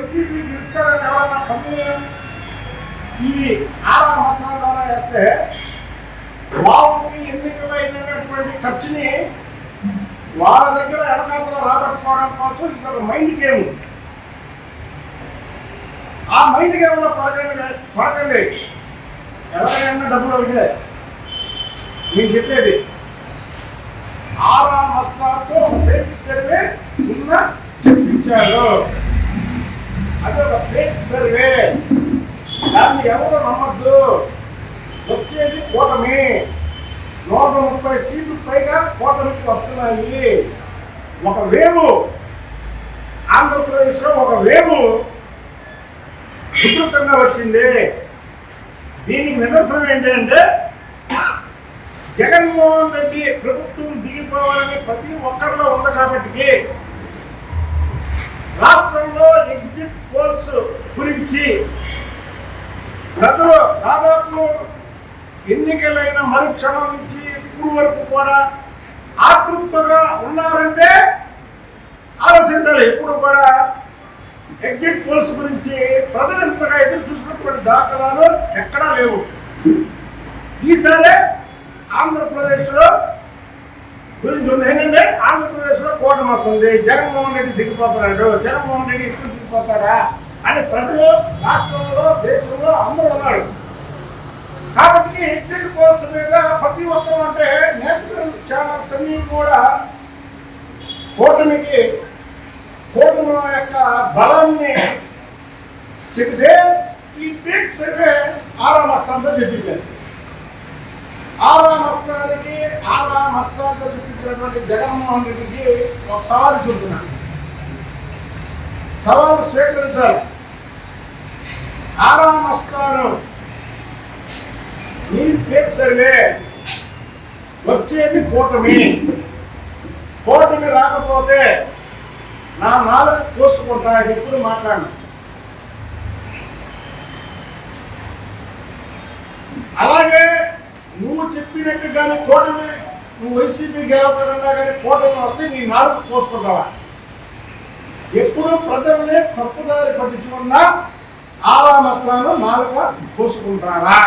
YCP గెలుస్తారని ఎవరైనా పని ఈ ఆరా మతాల ద్వారా వేస్తే వాళ్ళకి ఎన్నికలు అయినటువంటి ఖర్చుని వాళ్ళ దగ్గర వెనకాతలో రాబట్టుకోవడం కోసం ఇంకొక మైండ్ గేమ్. ఆ మైండ్ గేమ్లో పడకండి పడకండి. ఎవరైనా డబ్బులు ఒకటే నేను చెప్పేది ఆరా మస్తాలతో ఫేక్ సర్వే నిన్న చెప్పించారు. సర్వే. దాన్ని ఎవరు నమ్మద్దు? వచ్చేది కూటమి. నూట ముప్పై సీట్లు పైగా కూటమికి వస్తున్నాయి. ఒక వేవు ఆంధ్రప్రదేశ్లో ఒక వేవు ఉధృతంగా వచ్చింది. దీనికి నిదర్శనం ఏంటంటే జగన్మోహన్ రెడ్డి ప్రభుత్వం దిగిపోవాలని ప్రతి ఒక్కరిలో ఉంది కాబట్టి రాష్ట్రంలో ఎగ్జిట్ పోల్స్ గురించి ప్రజలు దాదాపు ఎన్నికలైన మరుక్షణం నుంచి ఇప్పుడు వరకు కూడా ఆతృప్తగా ఉన్నారంటే ఆలోచించాలి. ఎప్పుడు కూడా ఎగ్జిట్ పోల్స్ గురించి ప్రజలు ఇంతగా ఎదురు చూసినటువంటి దాఖలాలు ఎక్కడా లేవు. ఈసారి ఆంధ్రప్రదేశ్లో గురించి ఉంది. ఏంటంటే ఆంధ్రప్రదేశ్లో కూటమి వస్తుంది జగన్మోహన్ రెడ్డి దిగిపోతున్నాడు జగన్మోహన్ రెడ్డి ఇప్పుడు దిగిపోతాడా? అని ప్రజలు రాష్ట్రంలో దేశంలో అందరూ ఉన్నారు. కాబట్టి ఎగ్జిట్ పోల్స్ ప్రతి ఒక్కరు అంటే నేషనల్ ఛానల్స్ అన్ని కూడా కూటమికి కూటమి యొక్క బలాన్ని చెబితే ఈ పీక్ సర్వే ఆరా మస్తాంతో చెప్పించారు. ఆరా మస్తానికి ఆరా మస్తాంతో చూపించినటువంటి జగన్మోహన్ రెడ్డికి ఒక సవాల్ చెబుతున్నాను సవాలు స్వీకరించాలి. ఆరా వస్తాను మీరు పేరు సరిలే వచ్చేది కూటమి. కూటమి రాకపోతే నా నాలుగు కోసుకుంటా ఎప్పుడు మాట్లాడను. అలాగే నువ్వు చెప్పినట్టుగానే కూటమి నువ్వు వైసీపీ గెలవదన్నా కానీ కూటమి వస్తే నీ నాలుగు కోసుకుంటావా? ఎప్పుడు ప్రజలనే తప్పుదారి పట్టించుకున్నా ఆరామ స్థానం నాలుక పోసుకుంటారా?